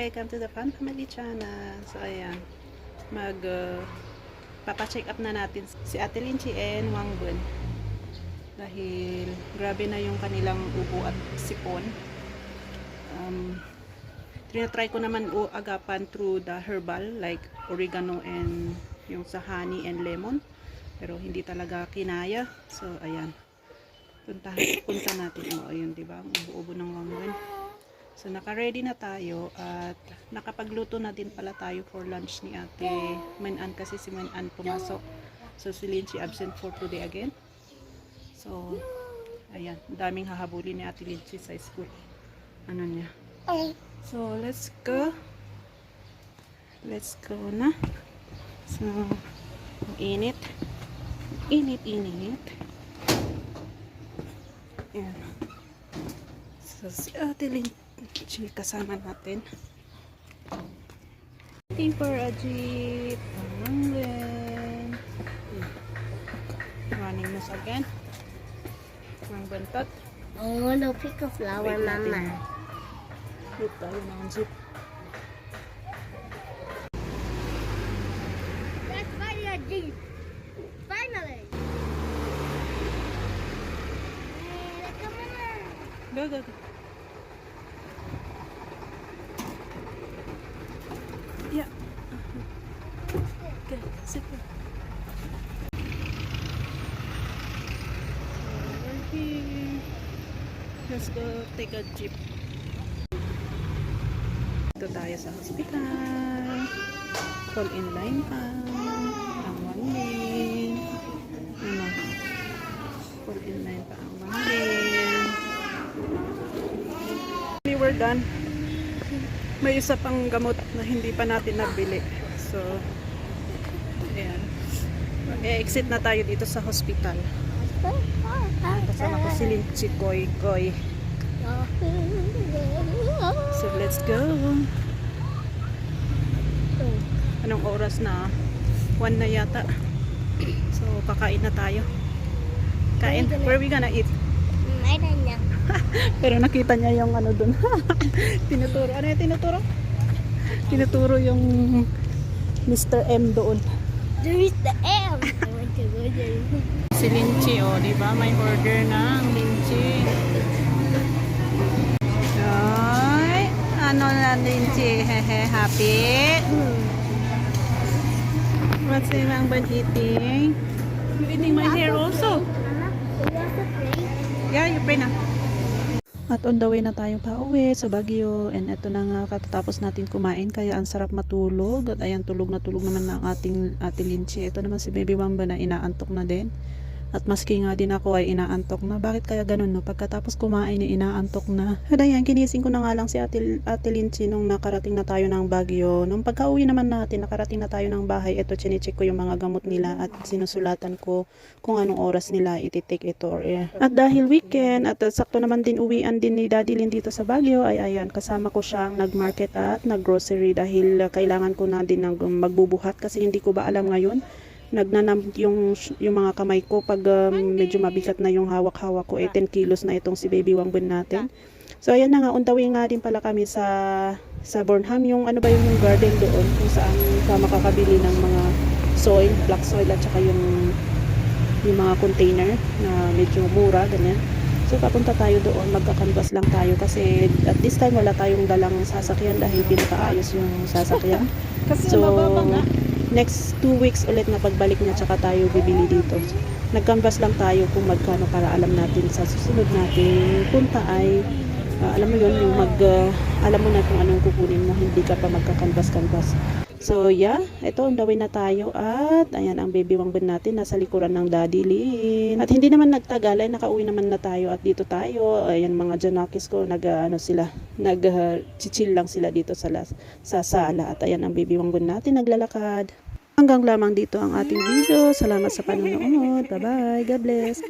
Welcome to the Fun Family Channel. So, ayan. Mag, uh, papacheck up na natin si Ate Linchi and Wang Bun. Dahil, grabe na yung kanilang ubo at sipon. Um, Tinatry ko naman o agapan through the herbal like oregano and yung sa honey and lemon. Pero hindi talaga kinaya. So, ayan. Punta, punta natin. O, ayun, di ba? Ang ubo-ubo ng wangwan. So, naka-ready na tayo at nakapagluto na din pala tayo for lunch ni ate Manan kasi si Manan pumasok. So, si Linchi absent for today again. So, ayan. Daming hahabulin ni ate Linchi sa school. Ano niya? So, let's go. Let's go na. So, init. Init, init. Ayan. So, si Ate Linchi kasama natin. Waiting for a jeep. Pamanggan. Running mouse again. Ang buntot. I want to pick a flower, Wait. Mama. Wait tayo ng jeep. Let's find a jeep. Finally. Hey, come on. Go, go, go. Let's go take a jeep. Ito tayo sa hospital. Call in line pa. Ang wangin. Ano? Call in line pa ang wangin. We were done. May isa pang gamot na hindi pa natin nabili. So, ayan. E-exit na tayo dito sa hospital. Kasama ko si Lin, si Koy Koy. So, let's go. Anong oras na? One na yata. So, kakain na tayo. Kain. Where are we gonna eat? I don't know. Pero nakita niya yung ano dun. tinuturo. Ano yung tinuturo? Tinuturo yung Mr. M doon. There is the M. I want to go there. Si Linchi, oh, di ba? May order ang Linchi. Ay, ano na Linchi? Hehe, happy? What's the Mang Ban eating? You eating my hair also? Yeah, you pray na. At on the way na tayong pauwi sa Baguio. And eto na nga katatapos natin kumain. Kaya ang sarap matulog. At ayan, tulog na tulog naman na ang ating ate Linchi. Ito naman si Baby Wamba na inaantok na din. At maski nga din ako ay inaantok na. Bakit kaya ganun no? Pagkatapos kumain ay inaantok na. At ayan, kinising ko na nga lang si ate, ate Linchi nung nakarating na tayo ng Baguio. Nung pagka-uwi naman natin, nakarating na tayo ng bahay. Ito, chinecheck ko yung mga gamot nila at sinusulatan ko kung anong oras nila ititake ito eh. At dahil weekend at sakto naman din uwian din ni Daddy Lin dito sa Baguio ay ayan kasama ko siyang nagmarket at naggrocery dahil kailangan ko na din magbubuhat kasi hindi ko ba alam ngayon nagnanam yung yung mga kamay ko pag um, medyo mabigat na yung hawak-hawak ko eh 10 kilos na itong si baby wangbun natin so ayan na nga way nga din pala kami sa sa Burnham yung ano ba yung, yung garden doon kung saan ka makakabili ng mga soil black soil at saka yung yung mga container na medyo mura, ganyan. So, papunta tayo doon, magkakanvas lang tayo kasi at this time wala tayong dalang sasakyan dahil pinakaayos yung sasakyan. Kasi So, mababa nga. Next two weeks ulit na pagbalik niya tsaka tayo bibili dito. Nag-canvas lang tayo kung magkano para alam natin sa susunod natin punta ay ah, alam mo yon yung mag ah, alam mo na kung anong kukunin mo hindi ka pa magka-canvas-canvas. So yeah, ito the way na tayo at ayan ang baby wangbun natin nasa likuran ng Daddy Lin. At hindi naman nagtagal ay nakauwi naman na tayo at dito tayo. Ayan mga Janakis ko nag ano sila, nag ah, chichill lang sila dito sa sa sala at ayan ang baby wangbun natin naglalakad. Hanggang lamang dito ang ating video. Salamat sa panonood. Bye-bye. God bless.